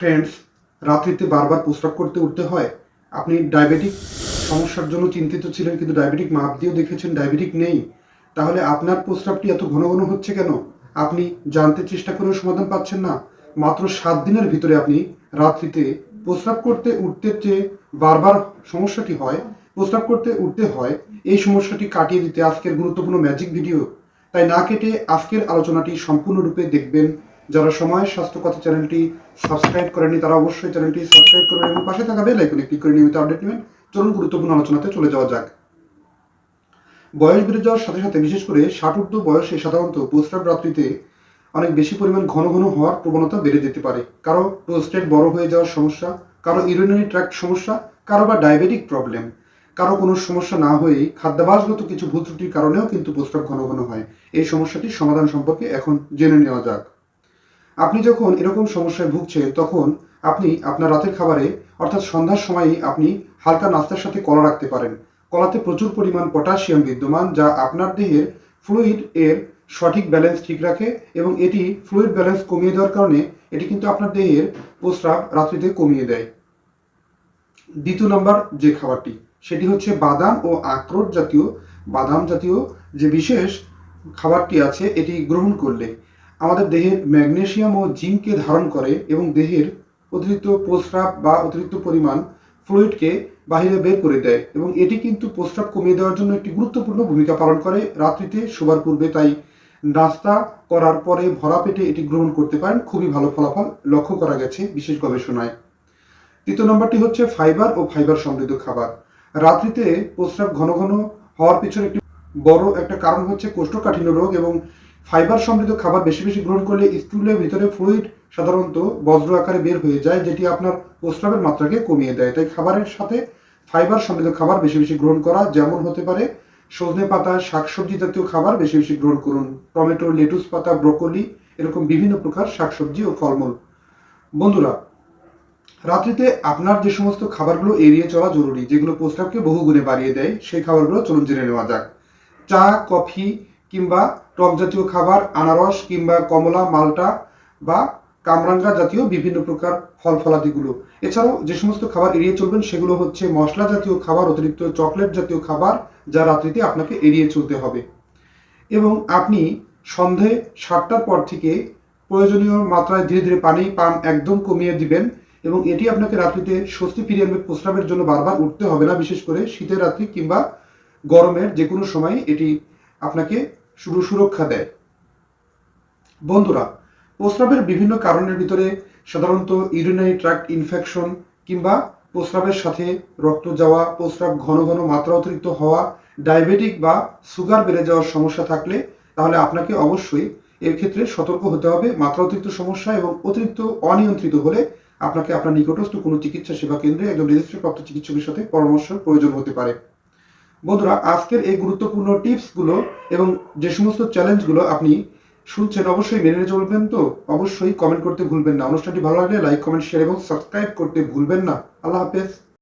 Friends রাত্রিতে বারবার প্রস্রাব করতে উঠতে হয়। আপনি ডায়াবেটিক সমস্যার জন্য চিন্তিত ছিলেন, কিন্তু ডায়াবেটিক মাপ দিয়েও দেখেছেন ডায়াবেটিক নেই। তাহলে আপনার প্রস্রাবটি এত ঘন ঘন হচ্ছে কেন? আপনি জানতে চেষ্টা করেও সমাধান পাচ্ছেন না। মাত্র সাত দিনের ভিতরে আপনি রাত্রিতে প্রস্রাব করতে উঠতে যে বারবার সমস্যাটি হয়, প্রস্রাব করতে উঠতে হয়, এই সমস্যাটি কাটিয়ে দিতে আজকের গুরুত্বপূর্ণ ম্যাজিক ভিডিও তাই না কেটে আজকের আলোচনাটি সম্পূর্ণরূপে দেখবেন। যারা সময়, স্বাস্থ্য কথা চ্যানেলটি সাবস্ক্রাইব করেনি তারা অবশ্যই চ্যানেলটি সাবস্ক্রাইব করবেন এবং পাশে থাকা বেল আইকনে ক্লিক করে নিয়মিত আপডেট নেবেন। চলুন গুরুত্বপূর্ণ আলোচনাতে চলে যাওয়া যাক। বয়স বেড়ে যাওয়ার সাথে সাথে, বিশেষ করে ষাট ঊর্ধ্ব বয়সে সাধারণত প্রস্রাব রাত্রিতে অনেক বেশি পরিমাণ ঘন ঘন হওয়ার প্রবণতা বেড়ে যেতে পারে। কারও প্রোস্টেট বড় হয়ে যাওয়ার সমস্যা, কারও ইউরিনারি ট্র্যাক্ট সমস্যা, কারও বা ডায়াবেটিক প্রবলেম। কারও কোনো সমস্যা না হয়েই খাদ্যাভাসগত কিছু ভুল ত্রুটির কারণেও কিন্তু প্রস্রাব ঘন ঘন হয়। এই সমস্যাটির সমাধান সম্পর্কে এখন জেনে নেওয়া যাক। আপনি যখন এরকম সমস্যায় ভুগছেন তখন আপনি আপনার রাতের খাবারে, অর্থাৎ সন্ধ্যার সময়ই আপনি হালকা নাস্তার সাথে কলা রাখতে পারেন। কলাতে প্রচুর পরিমাণ পটাশিয়াম বিদ্যমান, যা আপনার দেহের ফ্লুইড এর সঠিক ব্যালেন্স ঠিক রাখে এবং এটি ফ্লুইড ব্যালেন্স কমিয়ে দেওয়ার কারণে এটি কিন্তু আপনার দেহের প্রস্রাব রাত্রিতে কমিয়ে দেয়। দ্বিতীয় নম্বর যে খাবারটি, সেটি হচ্ছে বাদাম ও আখরোট জাতীয়, বাদাম জাতীয় যে বিশেষ খাবারটি আছে, এটি গ্রহণ করলে আমাদের দেহের ম্যাগনেশিয়াম ও জিঙ্ককে ধারণ করে এবং দেহের অতিরিক্ত প্রস্রাব বা অতিরিক্ত পরিমাণ ফ্লুইডকে বাহিরে বের করে দেয় এবং এটি কিন্তু প্রস্রাব কমিয়ে দেওয়ার জন্য একটি গুরুত্বপূর্ণ ভূমিকা পালন করে। রাত্রিতে, শোবার পূর্বে তাই নাস্তা করার পরে ভরা পেটে এটি গ্রহণ করতে পারেন। খুবই ভালো ফলাফল লক্ষ্য করা গেছে বিশেষ গবেষণায়। তৃতীয় নম্বরটি হচ্ছে ফাইবার ও ফাইবার সমৃদ্ধ খাবার। রাত্রিতে প্রস্রাব ঘন ঘন হওয়ার পিছনে একটি বড় একটা কারণ হচ্ছে কোষ্ঠকাঠিন্য রোগ এবং ফাইবার সমৃদ্ধ খাবার বেশি বেশি গ্রহণ করলে স্টুলের ভিতরে ফ্লুইড সাধারণত বজ্র আকারে বের হয়ে যায়, যেটি আপনার প্রস্রাবের মাত্রাকে কমিয়ে দেয়। তাই খাবারের সাথে ফাইবার সমৃদ্ধ খাবার বেশি বেশি গ্রহণ করা যেমন হতে পারে সজনে পাতা, শাকসবজি জাতীয় খাবার বেশি বেশি গ্রহণ করুন। টমেটো, লেটুস পাতা, ব্রোকলি এরকম বিভিন্ন প্রকার শাকসবজি ও ফলমূল। বন্ধুরা, রাত্রিতে আপনার যে সমস্ত খাবারগুলো এড়িয়ে চলা জরুরি, যেগুলো প্রস্রাবকে বহুগুণে বাড়িয়ে দেয়, সেই খাবারগুলো চলুন জেনে নেওয়া যাক। চা, কফি কিংবা টক জাতীয় খাবার, আনারস কিংবা কমলা, মালটা বা কামরাঙ্গা জাতীয় বিভিন্ন প্রকার ফল ফলাদিগুলো। এছাড়াও যে সমস্ত খাবার এড়িয়ে চলবেন সেগুলো হচ্ছে মশলা জাতীয় খাবার, অতিরিক্ত চকলেট জাতীয় খাবার যা রাত্রিতে আপনাকে এড়িয়ে চলতে হবে। এবং আপনি সন্ধে সাতটার পর থেকে প্রয়োজনীয় মাত্রায় ধীরে ধীরে পানি, পান একদম কমিয়ে দিবেন এবং এটি আপনাকে রাত্রিতে স্বস্তি ফিরিয়ে আনবে, প্রস্রাবের জন্য বারবার উঠতে হবে না, বিশেষ করে শীতের রাত্রি কিংবা গরমের যে কোনো সময় এটি আপনাকে সুরক্ষা দেয়। বন্ধুরা, প্রস্রাবের বিভিন্ন কারণের ভিতরে সাধারণত ইউরিনারি ট্র্যাক্ট ইনফেকশন কিংবা প্রস্রাবের সাথে রক্ত যাওয়া, প্রস্রাব ঘন ঘন মাত্রা অতিরিক্ত হওয়া, ডায়াবেটিক বা সুগার বেড়ে যাওয়ার সমস্যা থাকলে তাহলে আপনাকে অবশ্যই এর ক্ষেত্রে সতর্ক হতে হবে। মাত্রা অতিরিক্ত সমস্যা এবং অতিরিক্ত অনিয়ন্ত্রিত হলে আপনাকে আপনার নিকটস্থ কোনো চিকিৎসা সেবা কেন্দ্রে একজন রেজিস্ট্রিপ্রাপ্ত চিকিৎসকের সাথে পরামর্শের প্রয়োজন হতে পারে। বন্ধুরা, আজকের এই গুরুত্বপূর্ণ টিপসগুলো এবং যে সমস্ত চ্যালেঞ্জগুলো আপনি শুনছেন অবশ্যই মেনে চলবেন তো। অবশ্যই কমেন্ট করতে ভুলবেন না। অনুষ্ঠানটি ভালো লাগলে লাইক কমেন্ট শেয়ার এবং সাবস্ক্রাইব করতে ভুলবেন না। আল্লাহ হাফেজ।